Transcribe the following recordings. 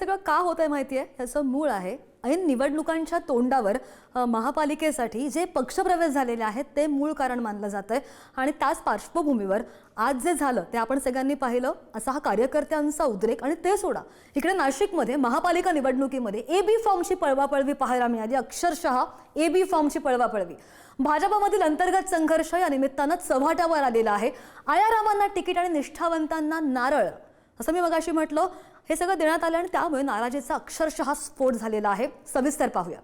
सगळं का होत आहे माहिती आहे ह्याचं मूळ आहे ऐन निवडणुकांच्या तोंडावर महापालिकेसाठी जे पक्षप्रवेश झालेले आहेत ते मूळ कारण मानलं जातं आहे आणि त्याच पार्श्वभूमीवर आज जे झालं ते आपण सगळ्यांनी पाहिलं. असा हा कार्यकर्त्यांचा उद्रेक आणि ते सोडा. इकडे नाशिकमध्ये महापालिका निवडणुकीमध्ये ए बी फॉर्मची पळवापळवी पाहायला मिळाली. अक्षरशः ए बी फॉर्मची पळवापळवी. भाजपामधील अंतर्गत संघर्ष या निमित्तानं चव्हाट्यावर आलेला आहे. आयारामांना तिकीट आणि निष्ठावंतांना नारळ. असं मी मगाशी म्हटलं. हे सगळं देण्यात आलं आणि त्यामुळे नाराजीचा अक्षरशः स्फोट झालेला आहे. सविस्तर पाहूया.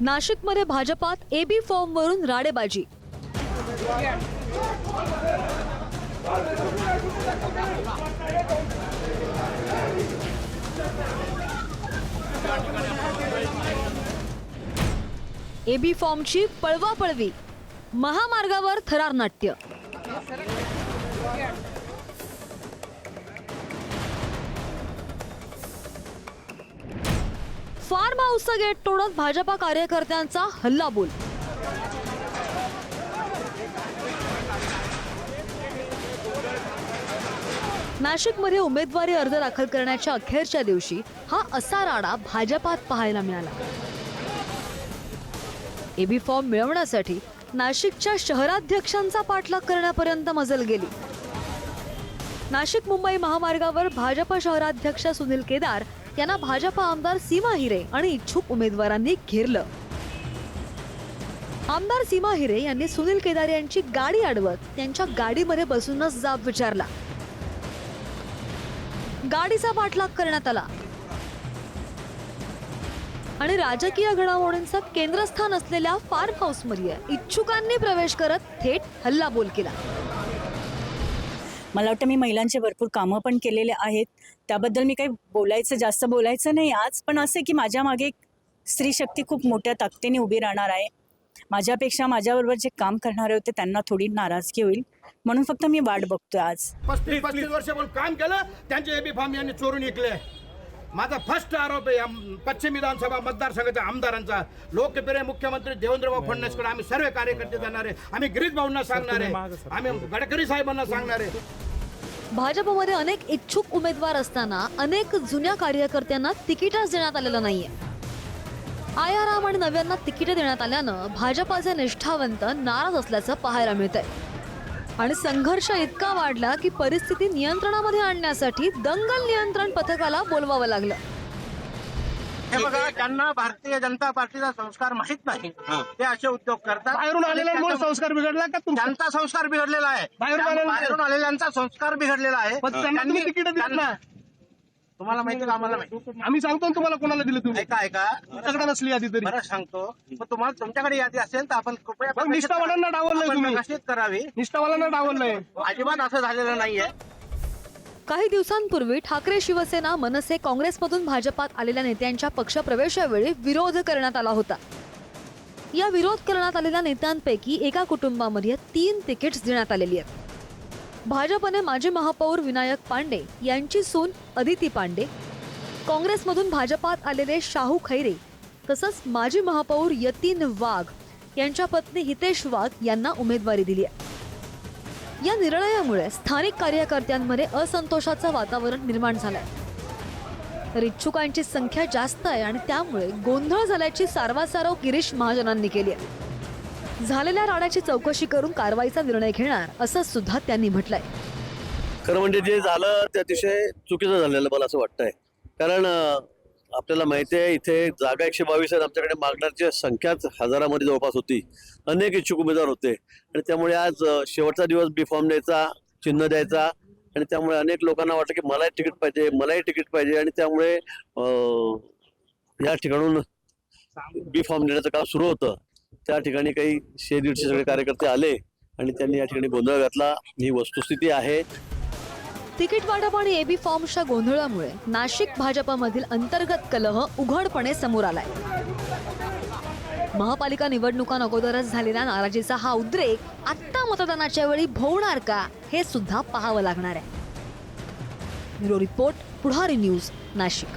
नाशिकमध्ये भाजपात एबी फॉर्मवरून राडेबाजी. एबी फॉर्मची पळवापळवी. महामार्गावर थरार नाट्य. फार्म हाऊसचा गेट तोडत भाजपा कार्यकर्त्यांचा हल्लाबोल. नाशिकमध्ये उमेदवारी अर्ज दाखल करण्याच्या अखेरच्या दिवशी हा असा राडा भाजपात पाहायला मिळाला. एबी फॉर्म मिळवण्यासाठी नाशिकच्या शहराध्यक्षांचा पाठलाग करण्यापर्यंत मजल गेली. नाशिक मुंबई महामार्गावर भाजप शहराध्यक्ष सुनील केदार यांना भाजपा आमदार सीमा हिरे आणि इच्छुक उमेदवारांनी घेरलं. आमदार सीमा हिरे यांनी सुनील केदार यांची गाडी अडवत त्यांच्या गाडीमध्ये बसूनच जाब विचारला. गाडीचा पाठलाग करण्यात आला. आणि राजकीय घडामोडींचं केंद्रस्थान असलेल्या फार्म हाऊसमध्ये इच्छुकांनी प्रवेश करत थेट हल्लाबोल केला. मला वाटतं मी महिलांचे भरपूर कामं पण केलेले आहेत. त्याबद्दल मी काही बोलायचं जास्त बोलायचं नाही आज. पण असं आहे की माझ्या मागे एक स्त्री शक्ती खूप मोठ्या ताकदीने उभी राहणार आहे. माझ्यापेक्षा माझ्याबरोबर जे काम करणारे होते त्यांना थोडी नाराजगी होईल. म्हणून फक्त मी वाट बघतोय आज. पस्तीस पस्तीस वर्ष काम केलं त्यांचे एबी फॉर्म यांनी चोरून विकले. माझा फर्स्ट आरोप आहे पश्चिम विधानसभा मतदारसंघाच्या आमदारांचा. लोकप्रिय मुख्यमंत्री देवेंद्रभाऊ फडणवीसकडे आम्ही सर्व कार्यकर्ते जाणार आहे. आम्ही गिरीश भाऊंना सांगणार आहे. आम्ही गडकरी साहेबांना सांगणार आहे. भाजपमध्ये अनेक इच्छुक उमेदवार असताना अनेक जुन्या कार्यकर्त्यांना तिकीटच देण्यात आलेलं नाहीये. आयाराम आणि नव्यांना तिकीट देण्यात आल्यानं भाजपाचे निष्ठावंत नाराज असल्याचं पाहायला मिळतंय. आणि संघर्ष इतका वाढला की परिस्थिती नियंत्रणामध्ये आणण्यासाठी दंगल नियंत्रण पथकाला बोलवावं लागलं. हे बघा त्यांना भारतीय जनता पार्टीचा संस्कार माहीत नाही ते असे उद्योग करतात. बाहेरून आलेल्यांमुळे संस्कार बिघडला का तुमचा? त्यांचा संस्कार बिघडलेला आहे बाहेरून आलेले- बाहेरून आलेल्यांचा संस्कार बिघडलेला आहे पण त्यांना तुम्ही तिकीट त्यांना- ना तुम्हाला माहिती का आम्हाला माहिती? आम्ही सांगतो ना तुम्हाला कोणाला दिलं तुम्ही. ऐका ऐका. तुमच्याकडे नसली यादी तरी. बरं सांगतो. पण तुम्हाला तुमच्याकडे यादी असेल तर आपण कृपया मग निष्ठावानांना डावललंय आपण तुम्ही. प्रकाशित करावी. निष्ठावालांना डावललंय. अजिबात असं झालेलं नाहीये. काही दिवसांपूर्वी ठाकरे शिवसेना मनसे काँग्रेसमधून भाजपात आलेल्या नेत्यांच्या पक्षप्रवेशावेळी विरोध करण्यात आला होता. या विरोध करण्यात आलेल्या नेत्यांपैकी एका कुटुंबामध्ये तीन तिकीट्स देण्यात आलेली आहेत. भाजपने माजी महापौर विनायक पांडे यांची सून अदिती पांडे काँग्रेसमधून भाजपात आलेले शाहू खैरे तसंच माजी महापौर यतीन वाघ यांच्या पत्नी हितेश वाघ यांना उमेदवारी दिली आहे. या निर्णयामुळे स्थानिक कार्यकर्त्यांमध्ये असंतोषाचं वातावरण निर्माण झालंय. तर इच्छुकांची संख्या जास्त आहे आणि त्यामुळे गोंधळ झाल्याची सारवासारव गिरीश महाजनांनी केली आहे. झालेल्या राड्याची चौकशी करून कारवाईचा निर्णय घेणार असं सुद्धा त्यांनी म्हटलंय. खरं म्हणजे जे झालं ते अतिशय चुकीचं झालेलं मला असं वाटतंय. कारण आपल्याला माहिती आहे इथे जागा एकशे बावीस आहेत. आमच्याकडे मागणारची संख्याच हजारामध्ये जवळपास होती. अनेक इच्छुक उमेदवार होते. आणि त्यामुळे आज शेवटचा दिवस बी फॉर्म द्यायचा चिन्ह द्यायचा. आणि त्यामुळे अनेक लोकांना वाटतं की मलाही तिकीट पाहिजे मलाही तिकीट पाहिजे. आणि त्यामुळे या ठिकाणून बी फॉर्म देण्याचं काम सुरू होतं. त्या ठिकाणी काही शे दीडशे सगळे कार्यकर्ते आले आणि त्यांनी या ठिकाणी गोंधळ घातला. ही वस्तुस्थिती आहे. तिकीट वाटप आणि एबी फॉर्मच्या गोंधळामुळे नाशिक भाजपमधील अंतर्गत कलह उघडपणे समोर आलाय. महापालिका निवडणुकांअगोदरच झालेल्या नाराजीचा हा उद्रेक आत्ता मतदानाच्या वेळी भोवणार का हे सुद्धा पाहावं लागणार आहे. Bureau report Pudhari news Nashik.